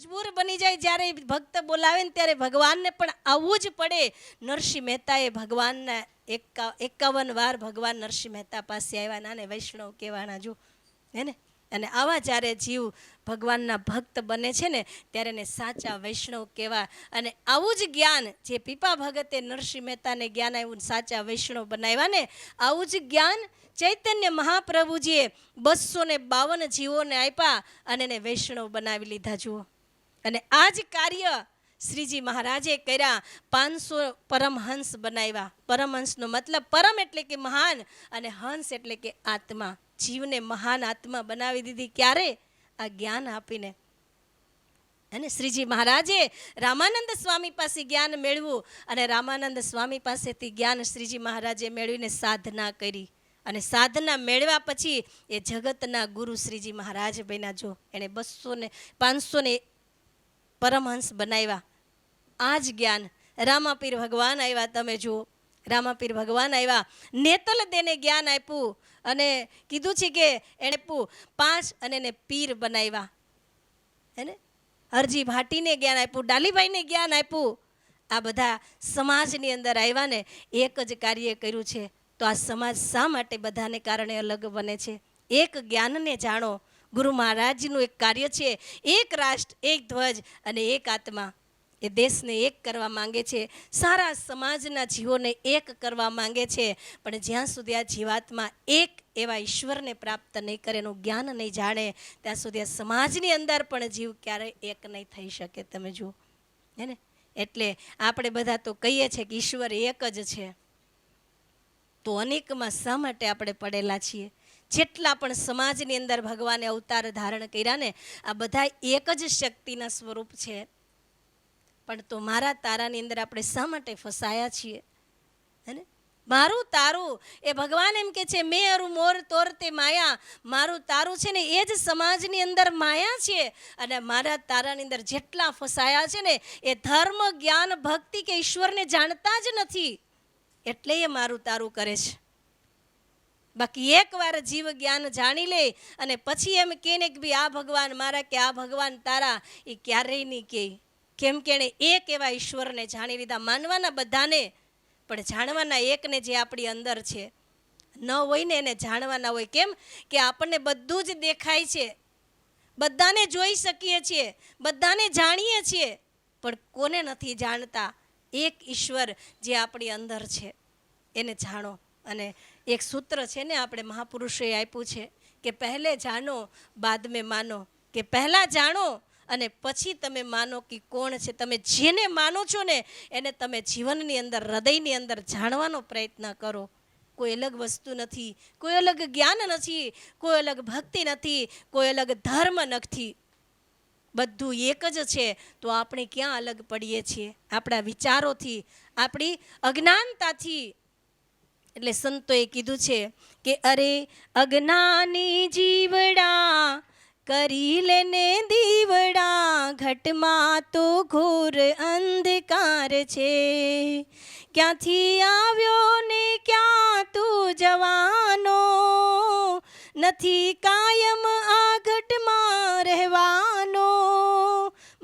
મજબૂર બની જાય જ્યારે ભક્ત બોલાવે ને ત્યારે ભગવાનને પણ આવવું જ પડે. નરસિંહ મહેતાએ ભગવાનના એકા એકાવન વાર ભગવાન નરસિંહ મહેતા પાસે આવ્યા. નાને વૈષ્ણવ કહેવાના જો. હે ને? અને આવા જ્યારે જીવ ભગવાનના ભક્ત બને છે ને, ત્યારે એને સાચા વૈષ્ણવ કહેવા. અને આવું જ જ્ઞાન જે પીપા ભગતે નરસિંહ મહેતાને જ્ઞાન આવ્યું સાચા વૈષ્ણવ બનાવ્યા ને, આવું જ જ્ઞાન ચૈતન્ય મહાપ્રભુજીએ બસો ને બાવન જીવોને આપ્યા અને એને વૈષ્ણવ બનાવી લીધા. જુઓ. અને આ જ કાર્ય શ્રીજી મહારાજે કર્યા. પાંચસો પરમહંસ બનાવ્યા. પરમહંસનો મતલબ પરમ એટલે કે મહાન અને હંસ એટલે કે આત્મા. જીવને મહાન આત્મા બનાવી દીધી ક્યારે? આ જ્ઞાન આપીને. અને શ્રીજી મહારાજે રામાનંદ સ્વામી પાસે જ્ઞાન મેળવું અને રામાનંદ સ્વામી પાસેથી જ્ઞાન શ્રીજી મહારાજે મેળવીને સાધના કરી. અને સાધના મેળવ્યા પછી એ જગતના ગુરુ શ્રીજી મહારાજ બન્યા. જો એણે બસો ને પાંચસો ને પરમહંસ બનાવ્યા. આ જ જ્ઞાન રામાપીર ભગવાન આવ્યા તમે જુઓ. રામાપીર ભગવાન આવ્યા નેતલ તેને જ્ઞાન આપ્યું અને કીધું છે કે એણે પાંચ અને એને પીર બનાવ્યા. હે ને હરજી ભાટીને જ્ઞાન આપ્યું, ડાલીભાઈને જ્ઞાન આપ્યું. આ બધા સમાજની અંદર આવ્યા ને એક જ કાર્ય કર્યું છે. તો આ સમાજ શા માટે બધાને કારણે અલગ બને છે? એક જ્ઞાનને જાણો. ગુરુ મહારાજનું એક કાર્ય છે, એક રાષ્ટ્ર, એક ધ્વજ અને એક આત્મા. એ દેશને એક કરવા માંગે છે, સારા સમાજના જીવોને એક કરવા માંગે છે, પણ જ્યાં સુધી આ જીવાત્મા એક એવા ઈશ્વરને પ્રાપ્ત નહીં કરે એનું જ્ઞાન નહીં જાણે, ત્યાં સુધી આ સમાજની અંદર પણ જીવ ક્યારેય એક નહીં થઈ શકે. તમે જુઓ. હે ને? એટલે આપણે બધા તો કહીએ છીએ કે ઈશ્વર એક જ છે. તો અનેકમાં શા માટે આપણે પડેલા છીએ? જેટલા પણ સમાજની અંદર ભગવાને અવતાર ધારણ કર્યા ને, આ બધા એક જ શક્તિના સ્વરૂપ છે. પણ તો મારા તારાની અંદર આપણે શા માટે ફસાયા છીએ? હે મારું તારું, એ ભગવાન એમ કે છે, મેં અરું મોર તોર તે માયા, મારું તારું છે ને, એ જ સમાજની અંદર માયા છે. અને મારા તારાની અંદર જેટલા ફસાયા છે ને, એ ધર્મ, જ્ઞાન, ભક્તિ કે ઈશ્વરને જાણતા જ નથી. એટલે એ મારું તારું કરે છે. બાકી એકવાર જીવ જ્ઞાન જાણી લે અને પછી એમ કે ને કે ભાઈ આ ભગવાન મારા કે આ ભગવાન તારા, એ ક્યારેય નહીં કહે કેમ કે એણે એક એવા ઈશ્વરને જાણી લીધા માનવાના બધાને, પણ જાણવાના એકને જે આપણી અંદર છે. ન હોય ને એને જાણવાના હોય. કેમ કે આપણને બધું જ દેખાય છે. બધાને જોઈ શકીએ છીએ, બધાને જાણીએ છીએ, પણ કોને નથી જાણતા? એક ઈશ્વર જે આપણી અંદર છે. એને જાણો અને એક સૂત્ર છે ને આપણે મહાપુરુષોએ આપ્યું છે કે પહેલે જાણો, બાદ મેં માનો. કે પહેલાં જાણો અને પછી તમે માનો કે કોણ છે. તમે જેને માનો છો ને, એને તમે જીવનની અંદર, હૃદયની અંદર જાણવાનો પ્રયત્ન કરો. કોઈ અલગ વસ્તુ નથી, કોઈ અલગ જ્ઞાન નથી, કોઈ અલગ ભક્તિ નથી, કોઈ અલગ ધર્મ નથી. બધું એક જ છે. તો આપણે ક્યાં અલગ પડીએ છીએ? આપણા વિચારોથી, આપણી અજ્ઞાનતાથી. એટલે સંતોએ કીધું છે કે અરે અજ્ઞાની જીવડા કરી લેને દીવડા, ઘટમાં તો ઘોર અંધકાર છે. ક્યાંથી આવ્યો ને ક્યાં તું જવાનો? નથી કાયમ આ ઘટમાં રહેવાનો.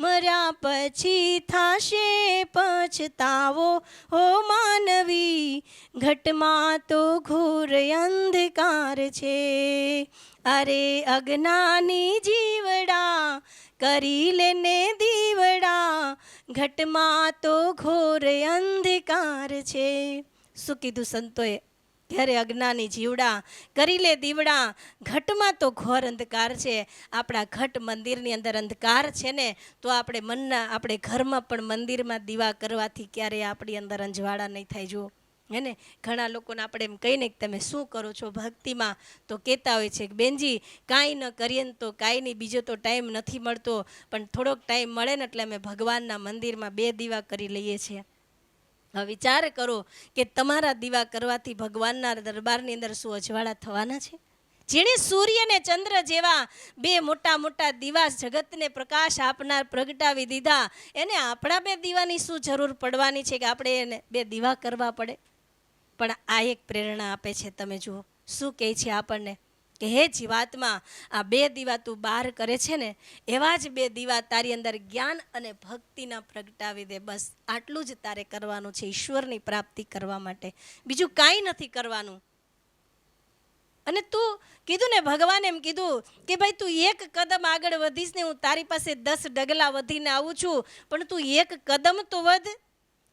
મર્યા પછી થાશે પછતાવો. હો માનવી, ઘટમાં તો ઘોર અંધકાર છે. અરે અજ્ઞાની જીવડા, કરી લેને દીવડા. ઘટમાં તો ઘોર અંધકાર છે. શું કીધું સંતોએ? ત્યારે અજ્ઞાની જીવડા, કરી લે દીવડા. ઘટમાં તો ઘોર અંધકાર છે. આપણા ઘટ મંદિરની અંદર અંધકાર છે ને, તો આપણે મનના, આપણે ઘરમાં પણ મંદિરમાં દીવા કરવાથી ક્યારેય આપણી અંદર અંજવાળા નહીં થાય, જુઓ. હે ને? ઘણા લોકોને આપણે એમ કહીને કે તમે શું કરો છો ભક્તિમાં? તો કહેતા હોય છે કે, બેનજી, કાંઈ ન કરીએ ને તો કાંઈ નહીં, બીજો તો ટાઈમ નથી મળતો. પણ થોડોક ટાઈમ મળે ને એટલે અમે ભગવાનના મંદિરમાં બે દીવા કરી લઈએ છીએ. વિચાર કરો કે તમારા દીવા કરવાથી ભગવાનના દરબારની અંદર શું અજવાળા થવાના છે? જેણે સૂર્ય ને ચંદ્ર જેવા બે મોટા મોટા દીવા જગતને પ્રકાશ આપનાર પ્રગટાવી દીધા, એને આપણા બે દીવાની શું જરૂર પડવાની છે કે આપણે એને બે દીવા કરવા પડે? પણ આ એક પ્રેરણા આપે છે, તમે જુઓ. શું કહે છે આપણને? કે હે જીવાત્મા, આ બે દીવા તું બહાર કરે છે ને, એવા જ બે દીવા તારી અંદર જ્ઞાન અને ભક્તિના પ્રગટાવી દે. બસ આટલું જ તારે કરવાનું છે ઈશ્વરની પ્રાપ્તિ કરવા માટે. બીજું કાંઈ નથી કરવાનું. અને તું કીધું ને, ભગવાને એમ કીધું કે ભાઈ તું એક કદમ આગળ વધીશ ને હું તારી પાસે દસ ડગલા વધીને આવું છું, પણ તું એક કદમ તો વધ,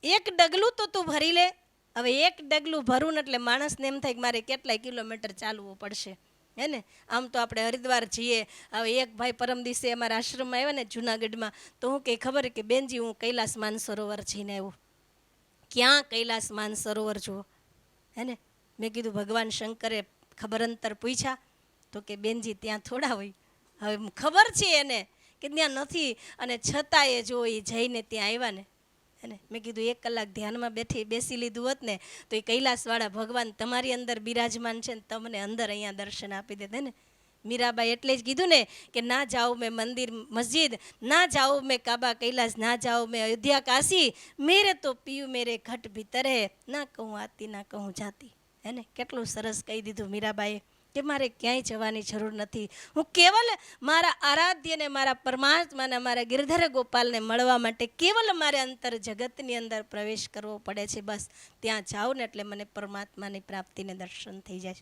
એક ડગલું તો તું ભરી લે. હવે એક ડગલું ભરું ને એટલે માણસને એમ થાય કે મારે કેટલાય કિલોમીટર ચાલવું પડશે. હે ને? આમ તો આપણે હરિદ્વાર જઈએ હવે એક ભાઈ પરમ દિવસે અમારા આશ્રમમાં આવ્યા ને જુનાગઢમાં, તો હું કંઈ ખબર કે બેનજી, હું કૈલાસ માનસરોવર જઈને આવ્યો ક્યાં કૈલાસ માનસરોવર જુઓ? હે ને? મેં કીધું, ભગવાન શંકરે ખબર અંતર પૂછ્યા. તો કે બેનજી, ત્યાં થોડા હોય. હવે ખબર છે એને કે ત્યાં નથી. અને છતાં એ જો એ જઈને ત્યાં આવ્યા ને અને મેં કીધું, એક કલાક ધ્યાનમાં બેઠી બેસી લીધું હોત ને, તો એ કૈલાસવાળા ભગવાન તમારી અંદર બિરાજમાન છે ને તમને અંદર અહીંયા દર્શન આપી દેતે ને? મીરાબાઈ એટલે જ કીધું ને કે, ના જાઓ મેં મંદિર, મસ્જિદ, ના જાઓ મેં કાબા કૈલાસ, ના જાઓ મેં અયોધ્યા કાશી, મેરે તો પીયું મેરે ઘટ ભીતરે ના કહું આતી ના કહું જાતી, હે ને? કેટલું સરસ કહી દીધું મીરાબાઈએ. કે મારે ક્યાંય જવાની જરૂર નથી. હું કેવલ મારા આરાધ્યને, મારા પરમાત્માને, મારા ગિરધર ગોપાલને મળવા માટે કેવલ મારે અંતર જગતની અંદર પ્રવેશ કરવો પડે છે. બસ ત્યાં જાઉં ને એટલે મને પરમાત્માની પ્રાપ્તિને દર્શન થઈ જાય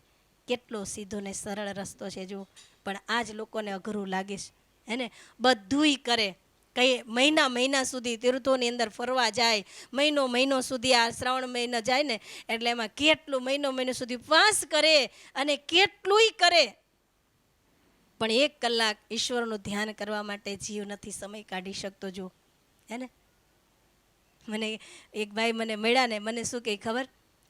કેટલો સીધો ને સરળ રસ્તો છે જો પણ આ જ લોકોને અઘરું લાગે છે. હે ને? બધુંય કરે. કઈ મહિના મહિના સુધી તીર્થોની અંદર ફરવા જાય, મહિનો મહિનો સુધી આ શ્રાવણ મહિનો જાય ને, એટલે એમાં કેટલું મહિનો મહિનો સુધી ઉપવાસ કરે અને કેટલુંય કરે. પણ એક કલાક ઈશ્વરનું ધ્યાન કરવા માટે જીવ નથી સમય કાઢી શકતો જો. હે ને? મને એક ભાઈ મને મળ્યા ને, મને શું કહે ખબર?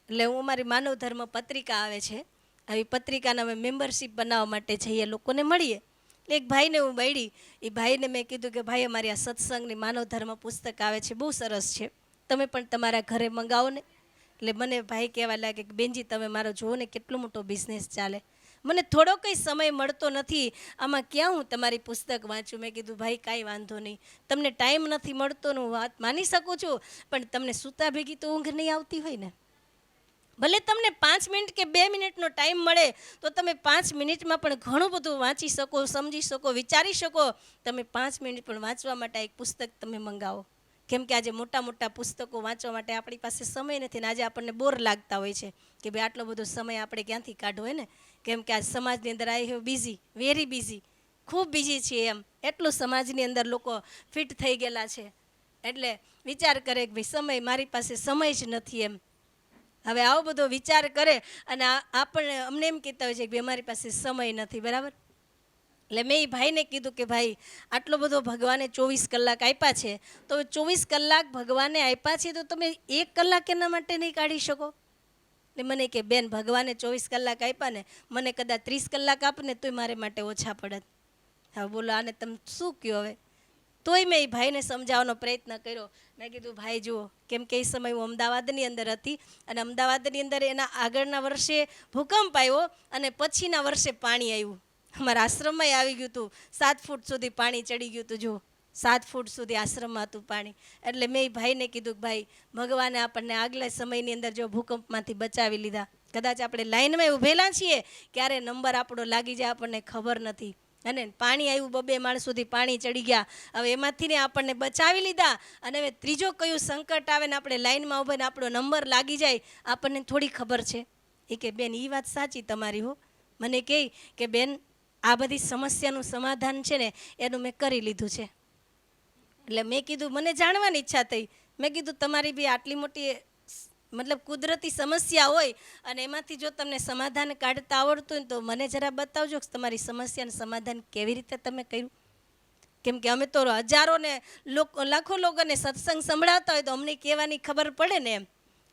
એટલે હું મારી માનવ ધર્મ પત્રિકા આવે છે. આવી પત્રિકાના અમે મેમ્બરશિપ બનાવવા માટે જઈએ, લોકોને મળીએ. એક ભાઈને હું મળી એ ભાઈને મેં કીધું કે ભાઈ, અમારી આ સત્સંગની માનવ ધર્મ પુસ્તક આવે છે, બહુ સરસ છે. તમે પણ તમારા ઘરે મંગાવો ને. એટલે મને ભાઈ કહેવા લાગે કે બેનજી, તમે મારો જુઓ ને કેટલો મોટો બિઝનેસ ચાલે. મને થોડો કંઈ સમય મળતો નથી. આમાં ક્યાં હું તમારી પુસ્તક વાંચું? મેં કીધું, ભાઈ, કાંઈ વાંધો નહીં. તમને ટાઈમ નથી મળતો હું વાત માની શકું છું, પણ તમને સૂતા ભેગી તો ઊંઘ નહીં આવતી હોય ને. ભલે તમને પાંચ મિનિટ કે બે મિનિટનો ટાઈમ મળે, તો તમે પાંચ મિનિટમાં પણ ઘણું બધું વાંચી શકો, સમજી શકો, વિચારી શકો. તમે પાંચ મિનિટ પણ વાંચવા માટે એક પુસ્તક તમે મંગાવો. કેમ કે આજે મોટા મોટા પુસ્તકો વાંચવા માટે આપણી પાસે સમય નથી ને આજે આપણને બોર લાગતા હોય છે કે ભાઈ આટલો બધો સમય આપણે ક્યાંથી કાઢવો હોય ને? કેમ કે આ સમાજની અંદર આઈ હોય બિઝી વેરી બિઝી ખૂબ બિઝી છીએ એમ. એટલું સમાજની અંદર લોકો ફિટ થઈ ગયેલા છે. એટલે વિચાર કરે કે ભાઈ સમય મારી પાસે સમય જ નથી એમ. હવે આવો બધો વિચાર કરે અને આપણને અમને એમ કહેતા હોય છે કે અમારી પાસે સમય નથી, બરાબર? એટલે મેં એ ભાઈને કીધું કે ભાઈ, આટલો બધો ભગવાને ચોવીસ કલાક આપ્યા છે, તો ચોવીસ કલાક ભગવાને આપ્યા છે તો તમે એક કલાક એના માટે નહીં કાઢી શકો? એટલે મને કે, બેન, ભગવાને ચોવીસ કલાક આપ્યા ને, મને કદાચ ત્રીસ કલાક આપને તોય મારે માટે ઓછા પડત હવે બોલો, આને તમે શું કહો હવે? તોય મેં એ ભાઈને સમજાવવાનો પ્રયત્ન કર્યો. મેં કીધું, ભાઈ, જુઓ, કેમ કે એ સમય હું અમદાવાદની અંદર હતી અને અમદાવાદની અંદર એના આગળના વર્ષે ભૂકંપ આવ્યો અને પછીના વર્ષે પાણી આવ્યું. અમારા આશ્રમમાં આવી ગયું હતું. સાત ફૂટ સુધી પાણી ચડી ગયું હતું જો સાત ફૂટ સુધી આશ્રમમાં હતું પાણી. એટલે મેં એ ભાઈને કીધું કે, ભાઈ, ભગવાને આપણને આગલા સમયની અંદર જો ભૂકંપમાંથી બચાવી લીધા. કદાચ આપણે લાઈનમાં ઊભેલા છીએ, ક્યારે નંબર આપણો લાગી જાય આપણને ખબર નથી. અને પાણી આવ્યું બબે માળ સુધી પાણી ચડી ગયા. હવે એમાંથી ને આપણને બચાવી લીધા. અને હવે ત્રીજો કયું સંકટ આવે ને આપણે લાઈનમાં ઊભા ને આપણો નંબર લાગી જાય, આપણને થોડી ખબર છે. એ કે, બેન એ વાત સાચી તમારી હો. મને કહે કે, બેન, આ બધી સમસ્યાનું સમાધાન છે ને, એનું મેં કરી લીધું છે. એટલે મેં કીધું, મને જાણવાની ઈચ્છા થઈ. મેં કીધું, તમારી બી આટલી મોટી મતલબ કુદરતી સમસ્યા હોય અને એમાંથી જો તમને સમાધાન કાઢતા આવડતું હોય તો મને જરા બતાવજો કે તમારી સમસ્યાનું સમાધાન કેવી રીતે તમે કર્યું? કેમ કે અમે તો હજારો ને લોકો, લાખો લોકોને સત્સંગ સંભળાવતા હોય તો અમને કહેવાની ખબર પડે ને એમ.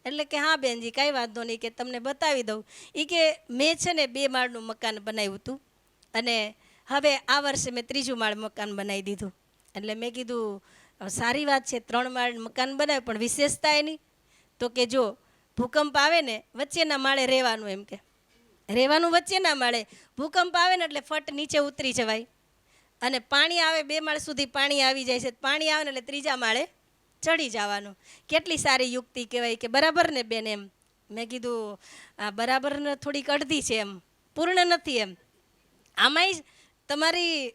એટલે કે હા બેનજી, કાંઈ વાંધો નહીં, કે તમને બતાવી દઉં. એ કે મેં છે ને બે માળનું મકાન બનાવ્યું હતું અને હવે આ વર્ષે મેં ત્રીજું માળ મકાન બનાવી દીધું. એટલે મેં કીધું, સારી વાત છે, ત્રણ માળ મકાન બનાવ્યું, પણ વિશેષતા એની? તો કે જો, ભૂકંપ આવે ને, વચ્ચેના માળે રહેવાનું એમ કે. રહેવાનું વચ્ચેના માળે, ભૂકંપ આવે ને એટલે ફટ નીચે ઉતરી જવાય. અને પાણી આવે બે માળ સુધી પાણી આવી જાય છે, પાણી આવે ને એટલે ત્રીજા માળે ચડી જવાનું. કેટલી સારી યુક્તિ કહેવાય કે બરાબર ને બેન એમ. મેં કીધું, આ બરાબર ને થોડીક અડધી છે એમ. પૂર્ણ નથી એમ. આમાંય તમારી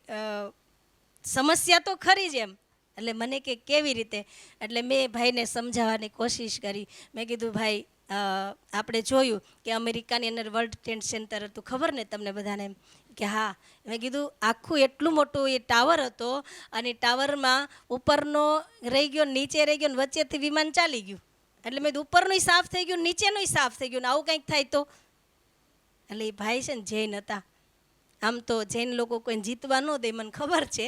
સમસ્યા તો ખરી જ એમ. એટલે મને કે કેવી રીતે? એટલે મેં ભાઈને સમજાવવાની કોશિશ કરી. મેં કીધું, ભાઈ આપણે જોયું કે અમેરિકાની અંદર વર્લ્ડ ટ્રેડ સેન્ટર હતું. ખબર ને તમને બધાને કે હા. મેં કીધું, આખું એટલું મોટું એ ટાવર હતો અને ટાવરમાં ઉપરનો રહી ગયો નીચે રહી ગયો વચ્ચેથી વિમાન ચાલી ગયું. એટલે મેં ઉપરનું સાફ થઈ ગયું નીચેનુંય સાફ થઈ ગયું ને આવું કંઈક થાય તો? એટલે એ ભાઈ છે ને જૈન હતા. આમ તો જૈન લોકો કોઈ જીતવા ન દે, મને ખબર છે.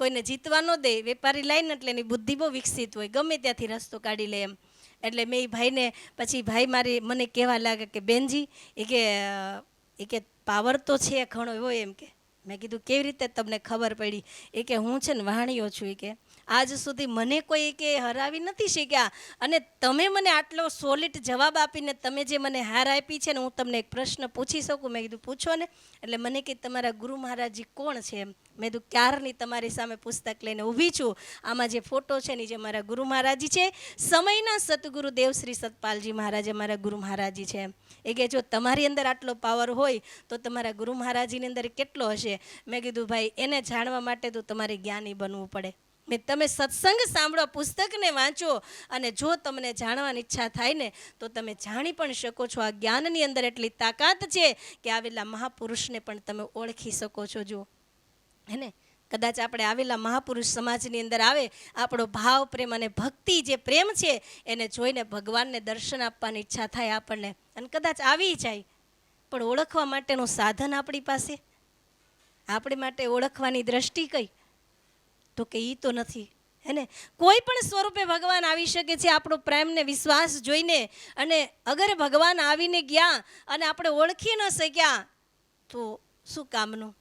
કોઈને જીતવા ન દે, વેપારી લાઈને એટલે એની બુદ્ધિ બહુ વિકસિત હોય, ગમે ત્યાંથી રસ્તો કાઢી લે એમ. એટલે મેં એ ભાઈને, પછી ભાઈ મારી મને કહેવા લાગે કે, બેનજી, એ કે એ કે પાવર તો છે ઘણો હોય એમ કે. મેં કીધું, કેવી રીતે તમને ખબર પડી? એ કે, હું છે ને વાણિયો છું. એ કે આજ સુધી મને કોઈ કે હરાવી નથી શીખ્યા અને તમે મને આટલો સોલિડ જવાબ આપીને તમે જે મને હાર આપી છે ને હું તમને એક પ્રશ્ન પૂછી શકું. મેં કીધું, પૂછો ને. એટલે મને કે, તમારા ગુરુ મહારાજજી કોણ છે? એમ. મેં કીધું, ક્યારની તમારી સામે પુસ્તક લઈને ઊભી છું? આમાં જે ફોટો છે ને જે મારા ગુરુ મહારાજી છે, સમયના સદગુરુ દેવશ્રી સતપાલજી મહારાજ મારા ગુરુ મહારાજી છે. એ કે, જો તમારી અંદર આટલો પાવર હોય, તો તમારા ગુરુ મહારાજીની અંદર કેટલો હશે? મેં કીધું, ભાઈ, એને જાણવા માટે તો તમારે જ્ઞાની બનવું પડે. તમે સત્સંગ સાંભળો, પુસ્તકને વાંચો અને જો તમને જાણવાની ઈચ્છા થાય ને, તો તમે જાણી પણ શકો છો. આ જ્ઞાનની અંદર એટલી તાકાત છે કે આવેલા મહાપુરુષને પણ તમે ઓળખી શકો છો. જો હે ને? કદાચ આપણે આવેલા મહાપુરુષ સમાજની અંદર આવે, આપણો ભાવ, પ્રેમ અને ભક્તિ જે પ્રેમ છે, એને જોઈને ભગવાનને દર્શન આપવાની ઈચ્છા થાય આપણને. અને કદાચ આવી જાય, પણ ઓળખવા માટેનું સાધન આપણી પાસે? આપણી માટે ઓળખવાની દ્રષ્ટિ કઈ? તો કે એ તો નથી. હે ને કોઈ પણ સ્વરૂપે ભગવાન આવી શકે છે, આપણો પ્રેમને વિશ્વાસ જોઈને અને અગર ભગવાન આવીને ગયા અને આપણે ઓળખી ન શક્યા, તો શું કામનું?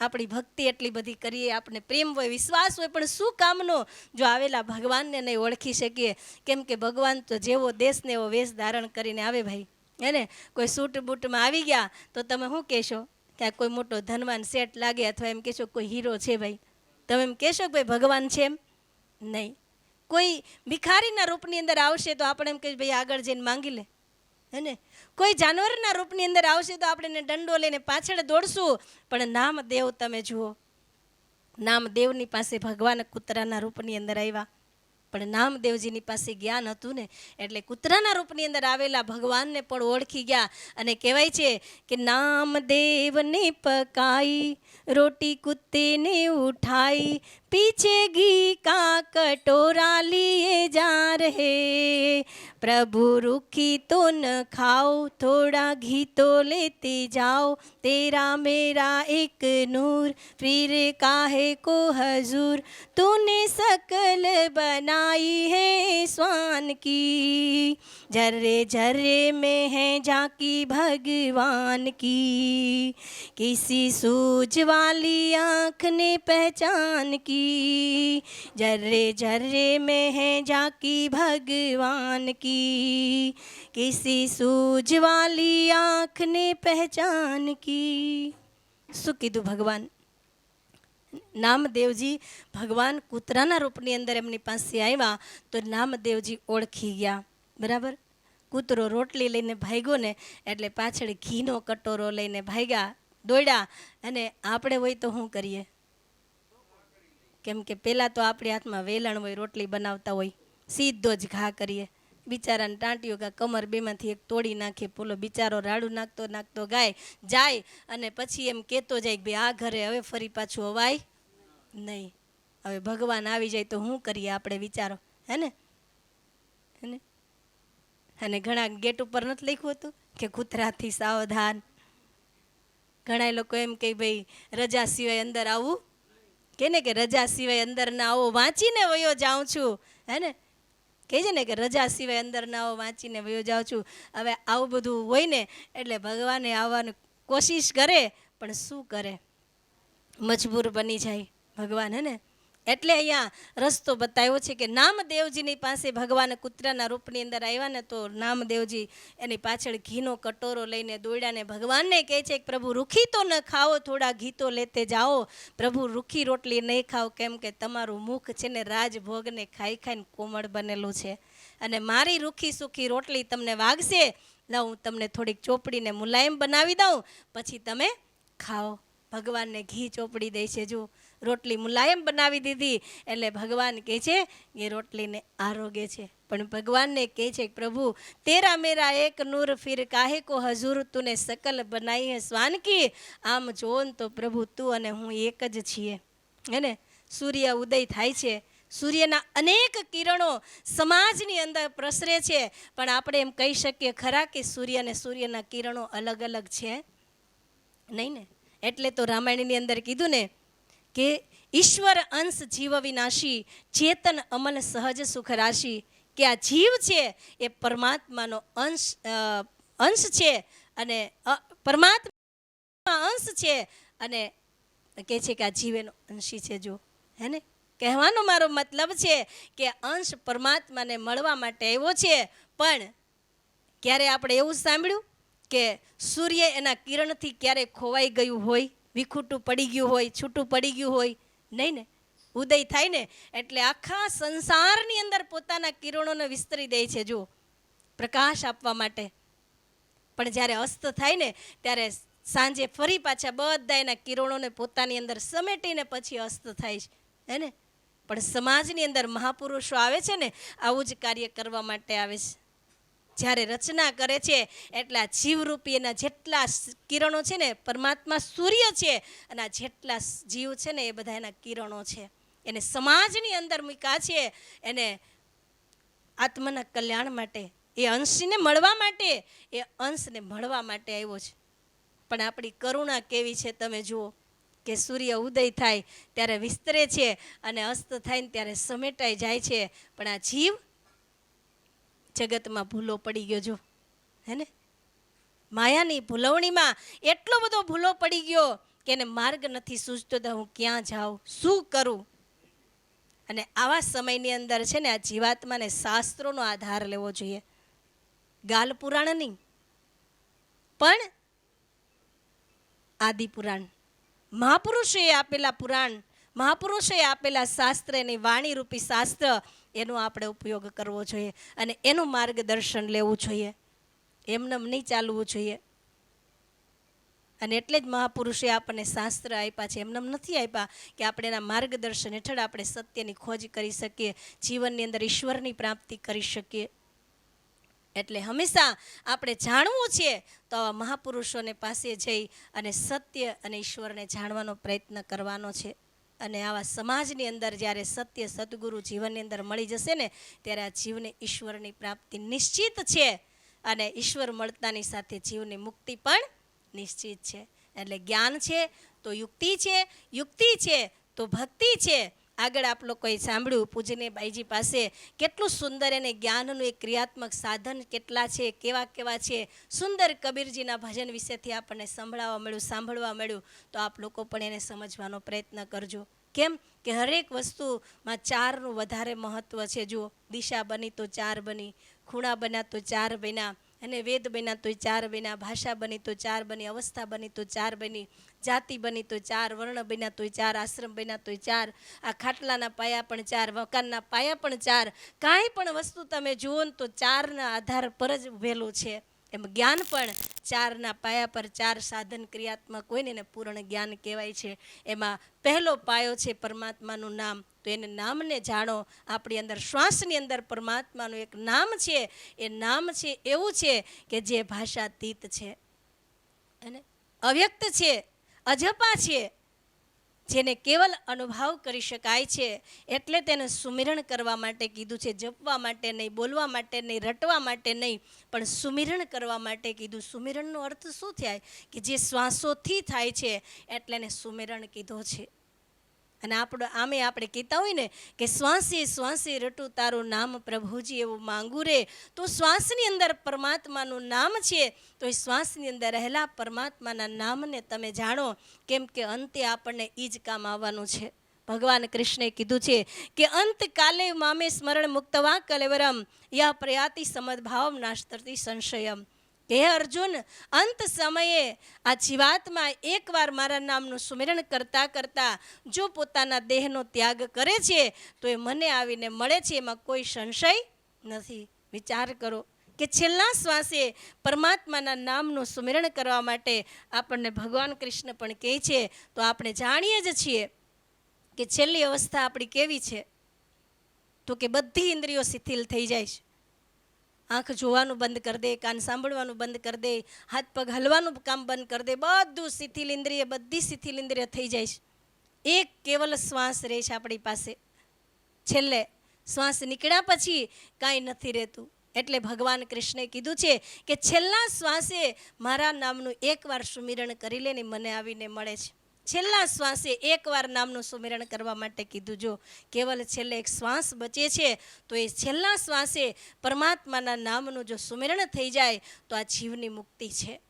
આપણી ભક્તિ એટલી બધી કરીએ, આપણે પ્રેમ હોય, વિશ્વાસ હોય, પણ શું કામનો જો આવેલા ભગવાનને નહીં ઓળખી શકીએ? કેમ કે ભગવાન તો જેવો દેશને એવો વેશ ધારણ કરીને આવે ભાઈ. હે ને કોઈ સૂટ બૂટમાં આવી ગયા, તો તમે શું કહેશો? કે આ કોઈ મોટો ધનવાન સેટ લાગે અથવા એમ કહેશો કોઈ હીરો છે ભાઈ. તમે એમ કહેશો કે ભાઈ ભગવાન છે એમ? નહીં. કોઈ ભિખારીના રૂપની અંદર આવશે તો આપણે એમ કહીએ ભાઈ આગળ જઈને માંગી લે. હે ને? કોઈ જાનવરના રૂપની અંદર આવશે તો આપણે એને દંડો લઈને પાછળ દોડશું. પણ નામ દેવ તમે જુઓ. નામ દેવની પાસે ભગવાન કૂતરાના રૂપની અંદર આવ્યા. પણ નામદેવજીની પાસે જ્ઞાન હતું ને, એટલે કૂતરાના રૂપની અંદર આવેલા ભગવાનને પણ ઓળખી ગયા અને કહેવાય છે કે નામદેવને પકાઈ, રોટી કૂતેને ઉઠાઈ पीछे घी का कटोरा लिए जा रहे। प्रभु रुखी तो न खाओ, थोड़ा घी तो लेते जाओ। तेरा मेरा एक नूर, फिर काहे को हजूर? तूने सकल बनाई है स्वान की। जर्रे जर्रे में है जाकी भगवान की। किसी सूझ वाली आँख ने पहचान की। जर्रे जर्रे में है झांकी भगवान की किसी सूझ वाली आँख ने पहचान की શું કીધું ભગવાન નામદેવજી ભગવાન કૂતરાના રૂપની અંદર એમની પાસે આવ્યા તો નામદેવજી ઓળખી ગયા બરાબર કૂતરો રોટલી લઈને ભાગ્યો ને એટલે પાછળ ઘીનો કટોરો લઈને ભાગ્યા દોડ્યા અને આપણે હોય તો શું કરીએ કેમ કે પહેલાં તો આપણી હાથમાં વેલણ હોય, રોટલી બનાવતા હોય, સીધો જ ઘા કરીએ. બિચારાને ટાંટીઓ કે કમર બેમાંથી એક તોડી નાખે, પોલો બિચારો રાડું નાખતો નાખતો ગાય, જાય અને પછી એમ કહેતો જાય કે ભાઈ આ ઘરે હવે ફરી પાછું અવાય નહીં. હવે ભગવાન આવી જાય તો શું કરીએ આપણે વિચારો, હે ને? હે અને ઘણા ગેટ ઉપર નથી લખ્યું હતું કે કૂતરાથી સાવધાન. ઘણા લોકો એમ કે ભાઈ રજા સિવાય અંદર આવવું કે ને કે રજા સિવાય અંદર ના આવો વાંચીને વયો જાઉં છું. હે ને? કહે છે ને કે રજા સિવાય અંદર ના આવો વાંચીને વયો જાઉં છું. હવે આવું બધું હોય ને એટલે ભગવાને આવવાની કોશિશ કરે, પણ શું કરે? મજબૂર બની જાય ભગવાન, હે ને? એટલે અહીંયા રસ્તો બતાવ્યો છે કે નામદેવજીની પાસે ભગવાન કૂતરાના રૂપની અંદર આવ્યા ને તો નામદેવજી એની પાછળ ઘીનો કટોરો લઈને દોડ્યા ને ભગવાનને કહે છે કે, પ્રભુ, રૂખી તો ન ખાઓ, થોડા ઘી તો લેતે જાઓ. પ્રભુ, રૂખી રોટલી નહીં ખાઓ, કેમ કે તમારું મુખ છે ને રાજભોગને ખાઈ ખાઈને કોમળ બનેલું છે. અને મારી રૂખી સુખી રોટલી તમને વાગશે. લાવ હું તમને થોડીક ચોપડીને મુલાયમ બનાવી દઉં. પછી તમે ખાઓ. ભગવાનને ઘી ચોપડી દે છે. જો રોટલી મુલાયમ બનાવી દીધી. એટલે ભગવાન કહે છે એ રોટલીને આરોગ્ય છે. પણ ભગવાનને કહે છે પ્રભુ, તેરા મેરા એક નૂર ફિર કાહે કો હજુર? તુને સકલ બનાવી હે સ્વાનકી? આમ જો ને તો પ્રભુ તું અને હું એક જ છીએ. હે ને? સૂર્ય ઉદય થાય છે. સૂર્યના અનેક કિરણો સમાજની અંદર પ્રસરે છે. પણ આપણે એમ કહી શકીએ ખરા કે સૂર્ય અને સૂર્યના કિરણો અલગ અલગ છે? નહીં ને? એટલે તો રામાયણની અંદર કીધું ને કે ઈશ્વર અંશ જીવ વિનાશી ચેતન અમલ સહજ સુખ રાશિ, કે આ જીવ છે એ પરમાત્માનો અંશ અંશ છે અને પરમાત્મા અંશ છે અને કહે છે કે આ જીવ એનો અંશી છે જો, હે ને? કહેવાનો મારો મતલબ છે કે અંશ પરમાત્માને મળવા માટે આવ્યો છે, પણ ક્યારે આપણે એવું સાંભળ્યું કે સૂર્ય એના કિરણથી ક્યારે ખોવાઈ ગયું હોય? વિખૂટું પડી ગયું હોય, છૂટું પડી ગયું હોય, નહીં ને? ઉદય થાય ને? એટલે આખા સંસારની અંદર પોતાના કિરણોને વિસ્તરી દે છે જો પ્રકાશ આપવા માટે. પણ જ્યારે અસ્ત થાય ને, ત્યારે સાંજે ફરી પાછા બધા એના કિરણોને પોતાની અંદર સમેટીને પછી અસ્ત થાય છે, હે ને? પણ સમાજની અંદર મહાપુરુષો આવે છે ને, આવું જ કાર્ય કરવા માટે આવે છે. જ્યારે રચના કરે છે, એટલે જીવરૂપી એના જેટલા કિરણો છે ને, પરમાત્મા સૂર્ય છે, અને આ જેટલા જીવ છે ને, એ બધા એના કિરણો છે. એને સમાજની અંદર મૂક્યા છે, એને આત્માના કલ્યાણ માટે, એ અંશને મળવા માટે, એ અંશને મળવા માટે આવ્યો છે. પણ આપણી કરુણા કેવી છે તમે જુઓ, કે સૂર્ય ઉદય થાય ત્યારે વિસ્તરે છે, અને અસ્ત થાય ને ત્યારે સમેટાઈ જાય છે. પણ આ જીવ જગતમાં ભૂલો પડી ગયો જો. હે ને? માયાની ભૂલવણીમાં એટલો બધો ભૂલો પડી ગયો કે એને માર્ગ નથી સૂચતો તો હું ક્યાં જાઉં? શું કરું? અને આવા સમયની અંદર છે ને આ જીવાત્માને શાસ્ત્રોનો આધાર લેવો જોઈએ. ગાલ પુરાણ નહીં પણ આદિ પુરાણ. મહાપુરુષોએ આપેલા પુરાણ, મહાપુરુષોએ આપેલા શાસ્ત્ર, એની વાણી રૂપી શાસ્ત્ર એનો આપણે ઉપયોગ કરવો જોઈએ અને એનું માર્ગદર્શન લેવું જોઈએ. એમને નહીં ચાલવું જોઈએ. અને એટલે જ મહાપુરુષે આપણને શાસ્ત્ર આપ્યા છે. એમને નથી આપ્યા કે આપણે એના માર્ગદર્શન હેઠળ આપણે સત્યની ખોજ કરી શકીએ, જીવનની અંદર ઈશ્વરની પ્રાપ્તિ કરી શકીએ. એટલે હંમેશા આપણે જાણવું છે તો આવા મહાપુરુષોને પાસે જઈ અને સત્ય અને ઈશ્વરને જાણવાનો પ્રયત્ન કરવાનો છે. અને આવા સમાજની અંદર જ્યારે સત્ય સદગુરુ જીવનની અંદર મળી જશે ને, ત્યારે આ જીવને ઈશ્વરની પ્રાપ્તિ નિશ્ચિત છે અને ઈશ્વર મળતાની સાથે જીવની મુક્તિ પણ નિશ્ચિત છે. એટલે જ્ઞાન છે, તો યુક્તિ છે યુક્તિ છે, તો ભક્તિ છે આગળ આપ લોકોએ સાંભળ્યું પૂજને બાઈજી પાસે કેટલું સુંદર એને જ્ઞાનનું એક ક્રિયાત્મક સાધન કેટલા છે, કેવા કેવા છે, સુંદર કબીરજીના ભજન વિશેથી આપણને સંભળાવવા મળ્યું, સાંભળવા મળ્યું. તો આપ લોકો પણ એને સમજવાનો પ્રયત્ન કરજો. કેમ કે હરેક વસ્તુમાં ચારનું વધારે મહત્ત્વ છે. જુઓ, દિશા બની તો ચાર બની, ખૂણા બન્યા તો ચાર બન્યા. અને વેદ બન્યા તોય ચાર બન્યા, ભાષા બની તો ચાર બની, અવસ્થા બની તો ચાર બની, જાતિ બની તો ચાર, વર્ણ બન્યા તોય ચાર, આશ્રમ બન્યા તોય ચાર, આ ખાટલાના પાયા પણ ચાર, મકાનના પાયા પણ ચાર, કાંઈ પણ વસ્તુ તમે જુઓ ને તો ચારના આધાર પર જ ઉભેલું છે. એમ જ્ઞાન પણ ચારના પાયા પર ચાર સાધન ક્રિયાત્મક હોય ને એને પૂર્ણ જ્ઞાન કહેવાય છે. એમાં પહેલો પાયો છે પરમાત્માનું નામ. તો એને નામને જાણો. આપણી અંદર શ્વાસની અંદર પરમાત્માનું એક નામ છે. એ નામ છે, એવું છે કે જે ભાષાતીત છે. અને અવ્યક્ત છે, અજપા છે, જેને કેવલ અનુભવ કરી શકાય છે. એટલે તેને સુમિરણ કરવા માટે કીધું છે. જપવા માટે નહીં, બોલવા માટે નહીં, રટવા માટે નહીં, પણ સુમિરણ કરવા માટે કીધું. સુમિરણનો અર્થ શું થાય? કે જે શ્વાસોથી થાય છે, એટલે એને સુમિરણ કીધો છે. અને આપણો આમે આપણે કહેતા હોય ને કે શ્વાસે શ્વાસે રટું તારું નામ પ્રભુજી એવું માંગુ રે. તો શ્વાસની અંદર પરમાત્માનું નામ છે, તો એ શ્વાસની અંદર રહેલા પરમાત્માના નામને તમે જાણો કેમ કે અંતે આપણને એ જ કામ આવવાનું છે. ભગવાન કૃષ્ણે કીધું છે કે અંત કાલે મામે સ્મરણ મુક્તવા કલેવરમ, યા પ્રયાતિ સમદભાવ નાશતરતી સંશયમ. હે અર્જુન, અંત સમયે આ જીવાત્મા એકવાર મારા નામનું સુમિરણ કરતાં કરતાં જો પોતાના દેહનો ત્યાગ કરે છે, તો એ મને આવીને મળે છે, એમાં કોઈ સંશય નથી. વિચાર કરો કે છેલ્લા શ્વાસે પરમાત્માના નામનું સુમિરણ કરવા માટે આપણને ભગવાન કૃષ્ણ પણ કહે છે, તો આપણે જાણીએ જ છીએ કે છેલ્લી અવસ્થા આપણી કેવી છે? તો કે બધી ઇન્દ્રિયો શિથિલ થઈ જાય છે. આંખ જોવાનું બંધ કરી દે, કાન સાંભળવાનું બંધ કરી દે, હાથ પગ હલવાનું કામ બંધ કરી દે, બધું શિથિલ ઇન્દ્રિય બધી શિથિલ ઇન્દ્રિય થઈ જાય છે. એક કેવલ શ્વાસ રહે છે આપણી પાસે. છેલ્લે શ્વાસ નીકળ્યા પછી કાંઈ નથી રહેતું. એટલે ભગવાન કૃષ્ણે કીધું છે કે છેલ્લા શ્વાસે મારા નામનું એકવાર સુમિરણ કરી લે ને મને આવીને મળે છે. છેલ્લા શ્વાસે એકવાર નામનું સુમિરણ કરવા માટે કીધું, જો કેવલ છેલ્લે એક શ્વાસ બચે છે, તો એ છેલ્લા શ્વાસે પરમાત્માના નામનું જો સુમિરણ થઈ જાય, તો આ જીવની મુક્તિ છે.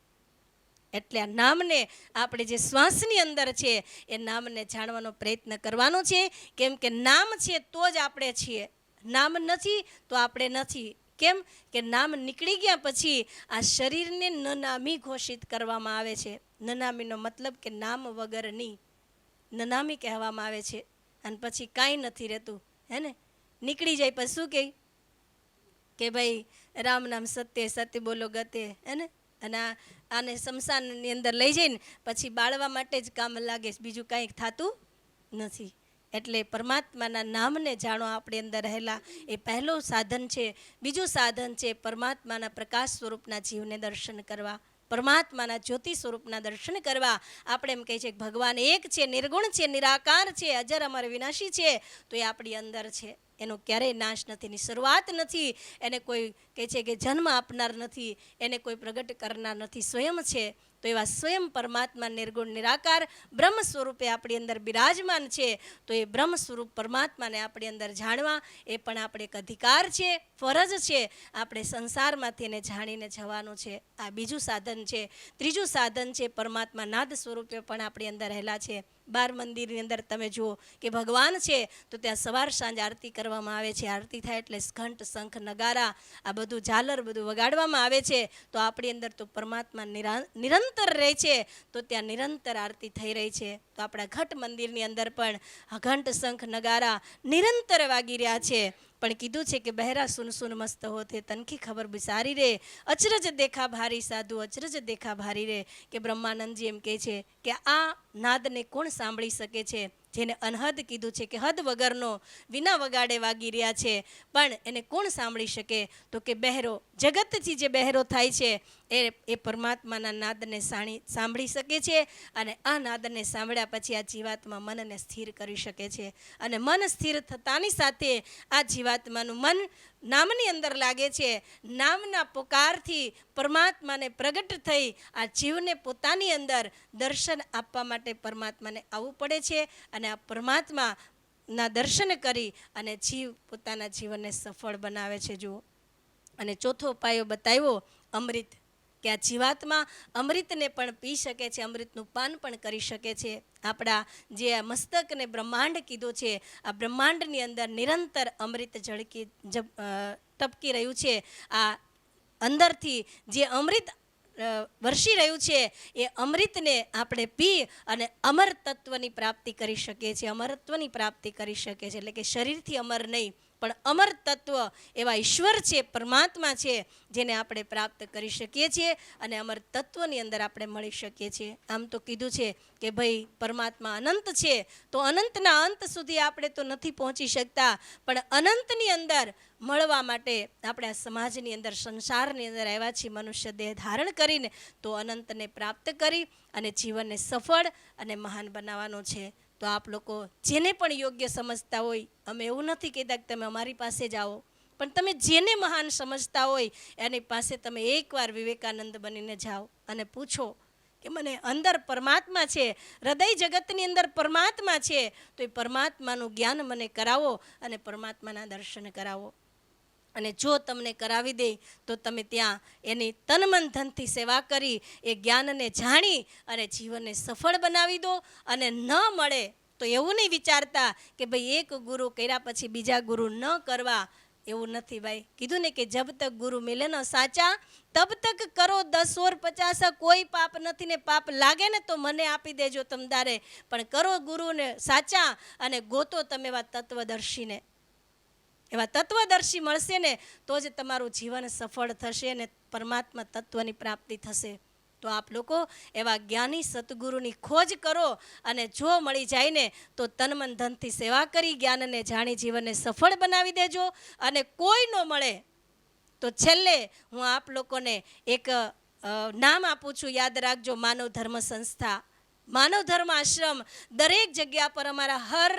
એટલે આ નામને આપણે જે શ્વાસની અંદર છે, એ નામને જાણવાનો પ્રયત્ન કરવાનો છે. કેમ કે નામ છે, તો જ આપણે છીએ. નામ નથી, તો આપણે નથી. કેમ કે નામ નીકળી ગયા પછી આ શરીરને નનામી ઘોષિત કરવામાં આવે છે. નનામીનો મતલબ કે નામ વગરની નનામી કહેવામાં આવે છે. અને પછી કાંઈ નથી રહેતું. હે ને? નીકળી જાય પછી શું કહે કે ભાઈ, રામ નામ સત્ય સત્ય બોલો ગતે. હે ને? અને આને શમશાનની અંદર લઈ જઈને પછી બાળવા માટે જ કામ લાગે બીજું કાંઈક થતું નથી. એટલે પરમાત્માના નામને જાણો આપણી અંદર રહેલા. એ પહેલું સાધન છે. બીજું સાધન છે પરમાત્માના પ્રકાશ સ્વરૂપના જીવને દર્શન કરવા. પરમાત્માના જ્યોતિ સ્વરૂપના દર્શન કરવા. આપણે એમ કહીએ છીએ કે ભગવાન એક છે, નિર્ગુણ છે, નિરાકાર છે, અજર અમર વિનાશી છે, તો એ આપણી અંદર છે. એનો ક્યારેય નાશ નથી, એની શરૂઆત નથી. એને કોઈ કહે છે કે જન્મ આપનાર નથી. એને કોઈ પ્રગટ કરનાર નથી. સ્વયં છે. તો એવા સ્વયં પરમાત્મા નિર્ગુણ, નિરાકાર બ્રહ્મ સ્વરૂપે આપણી અંદર બિરાજમાન છે, તો એ બ્રહ્મ સ્વરૂપ પરમાત્માને આપણી અંદર જાણવા એ પણ આપણે એક અધિકાર છે, ફરજ છે. આપણે સંસારમાંથી એને જાણીને જવાનું છે. આ બીજું સાધન છે. ત્રીજું સાધન છે પરમાત્મા નાદ સ્વરૂપે પણ આપણી અંદર રહેલા છે. બાર મંદિરની અંદર તમે જુઓ કે ભગવાન છે, તો ત્યાં સવાર સાંજ આરતી કરવામાં આવે છે. આરતી થાય એટલે ઘંટ, શંખ, નગારા, આ બધું ઝાલર બધું વગાડવામાં આવે છે. તો આપણી અંદર તો પરમાત્મા નિરા- નિરંતર રહે છે, તો ત્યાં નિરંતર આરતી થઈ રહી છે. તો આપણા ઘટ મંદિરની અંદર પણ ઘંટ શંખ નગારા નિરંતર વાગી રહ્યા છે. પણ કીધું છે કે બહેરા સુન સુન મસ્ત હોતે, તનખી ખબર બિસારી રે. અચરજ દેખા ભારી સાધુ, અચરજ દેખા ભારી રે. કે બ્રહ્માનંદજી એમ કહે છે કે આ નાદને કોણ સાંભળી શકે છે? જેને અનહદ કીધું છે કે હદ વગરનો, વિના વગાડે વાગી રહ્યા છે. પણ એને કોણ સાંભળી શકે? તો કે બહેરો જગતથી જે બહેરો થાય છે, એ એ પરમાત્માના નાદને સાણી, સાંભળી શકે છે અને આ નાદને સાંભળ્યા પછી આ જીવાત્મા મનને સ્થિર કરી શકે છે. અને મન સ્થિર થતાની સાથે આ જીવાત્માનું મન નામની અંદર લાગે છે. નામના પુકારથી પરમાત્માને પ્રગટ થઈ આ જીવને પોતાની અંદર દર્શન આપવા માટે પરમાત્માને આવવું પડે છે અને આ પરમાત્મા ના દર્શન કરી અને જીવ પોતાના જીવનને સફળ બનાવે છે. જુઓ. અને ચોથો પાયો બતાવ્યો, અમૃત. કે આ જીવાત્મા અમૃતને પણ પી શકે છે, અમૃતનું પાન પણ કરી શકે છે. આપણા જે આ મસ્તકને બ્રહ્માંડ કીધો છે, આ બ્રહ્માંડની અંદર નિરંતર અમૃત ઝળકી ટપકી રહ્યું છે. આ અંદરથી જે અમૃત વર્ષી રહ્યું છે, એ અમૃતને આપણે પી અને અમર તત્વની પ્રાપ્તિ કરી શકીએ છીએ, અમરત્વની પ્રાપ્તિ કરી શકીએ છીએ. એટલે કે શરીરથી અમર નહીં પણ અમર તત્વ એવા ઈશ્વર છે, પરમાત્મા છે, જેને આપણે પ્રાપ્ત કરી શકીએ છીએ અને અમર તત્વની અંદર આપણે મળી શકીએ છીએ. આમ તો કીધું છે કે ભાઈ પરમાત્મા અનંત છે, તો અનંતના અંત સુધી આપણે તો નથી પહોંચી શકતા, પણ અનંતની અંદર મળવા માટે આપણે આ સમાજની અંદર, સંસારની અંદર આવ્યા છીએ, મનુષ્ય દેહ ધારણ કરીને, તો અનંતને પ્રાપ્ત કરી અને જીવનને સફળ અને મહાન બનાવવાનો છે. તો આપ લોકો જેને પણ યોગ્ય સમજતા હોય, અમે એવું નથી કહેતા કે તમે અમારી પાસે જ આવો. પણ તમે જેને મહાન સમજતા હોય, એની પાસે તમે એકવાર વિવેકાનંદ બનીને જાઓ અને પૂછો કે મને અંદર પરમાત્મા છે, હૃદય જગતની અંદર પરમાત્મા છે, તો એ પરમાત્માનું જ્ઞાન મને કરાવો અને પરમાત્માના દર્શન કરાવો. અને જો તમને કરાવી દે, તો તમે ત્યાં એની તન મન ધનથી સેવા કરી, એ જ્ઞાનને જાણી અને જીવનને સફળ બનાવી દો અને ન મળે તો એવું નહીં વિચારતા કે ભાઈ એક ગુરુ કર્યા પછી બીજા ગુરુ ન કરવા. એવું નથી ભાઈ. કીધું ને કે જબ તક ગુરુ મિલે ન સાચા, તબ તક કરો દસ ઓર પચાસ, કોઈ પાપ નથી ને પાપ લાગે ને તો મને આપી દેજો તમદારે પણ કરો ગુરુને સાચા અને ગોતો તમે એવા તત્વદર્શીને. એવા તત્વદર્શી મળશે ને, તો જ તમારું જીવન સફળ થશે અને પરમાત્મા તત્વની પ્રાપ્તિ થશે. તો આપ લોકો એવા જ્ઞાની સતગુરુની ખોજ કરો અને જો મળી જાય ને, તો તન મન ધનથી સેવા કરી જ્ઞાનને જાણી જીવનને સફળ બનાવી દેજો અને કોઈ ન મળે તો છેલ્લે હું આપ લોકોને એક નામ આપું છું, યાદ રાખજો, માનવ ધર્મ સંસ્થા. માનવ ધર્મ આશ્રમ દરેક જગ્યા પર અમારા હર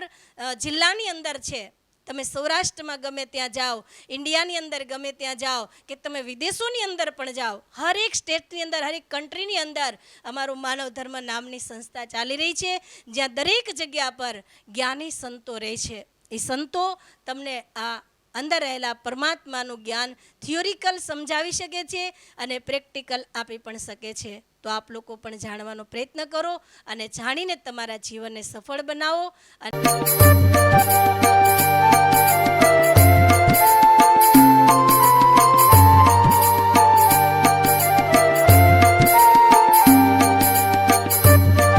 જિલ્લાની અંદર છે. તમે સૌરાષ્ટ્રમાં ગમે ત્યાં જાઓ, ઇન્ડિયાની અંદર ગમે ત્યાં જાઓ, કે તમે વિદેશોની અંદર પણ જાઓ, હરેક સ્ટેટની અંદર, હરેક કન્ટ્રીની અંદર અમારું માનવ ધર્મ નામની સંસ્થા ચાલી રહી છે, જ્યાં દરેક જગ્યા પર જ્ઞાની સંતો રહે છે. એ સંતો તમને આ અંદર રહેલા પરમાત્માનું જ્ઞાન થિયોરિકલ સમજાવી શકે છે અને પ્રેક્ટિકલ આપી પણ શકે છે. તો આપ લોકો પણ જાણવાનો પ્રયત્ન કરો અને જાણીને તમારા જીવનને સફળ બનાવો અને